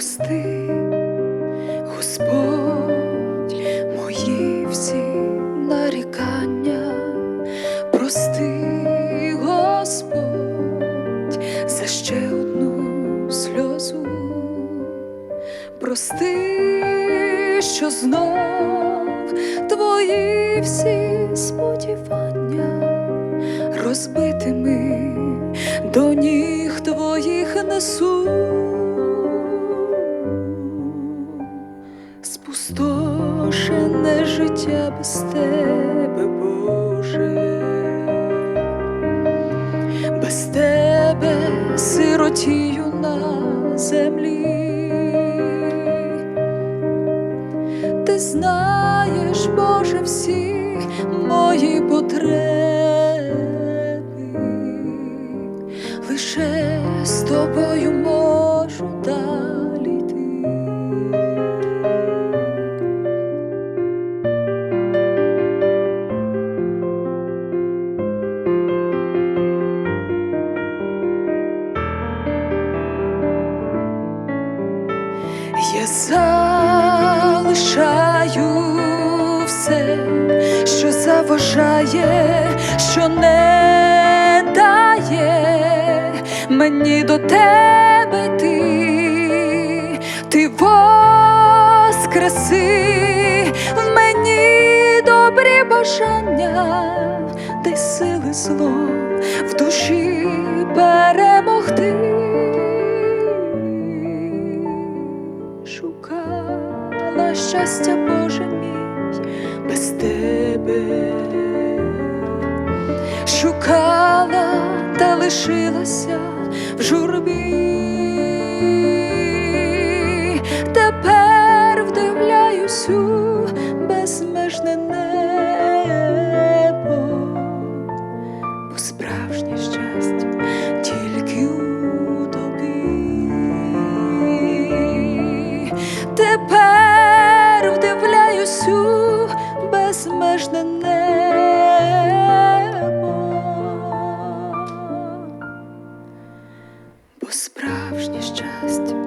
прости, Господь, мої всі нарікання, прости, Господь, за ще одну сльозу, прости, що знов твої всі сподівання розбитими до ніг твоїх несу. Спустошене життя без тебе, Боже, без тебе сиротію на землі. Ти знаєш, Боже, всі мої потреби, лише з тобою можу далі Я залишаю все, що заважає, що не дає мені до тебе йти, ти воскреси в мені добрі бажання, дай сили зло в душі перемогти. Щастя, Боже мій, без тебе, шукала та лишилася в журбі. podcast.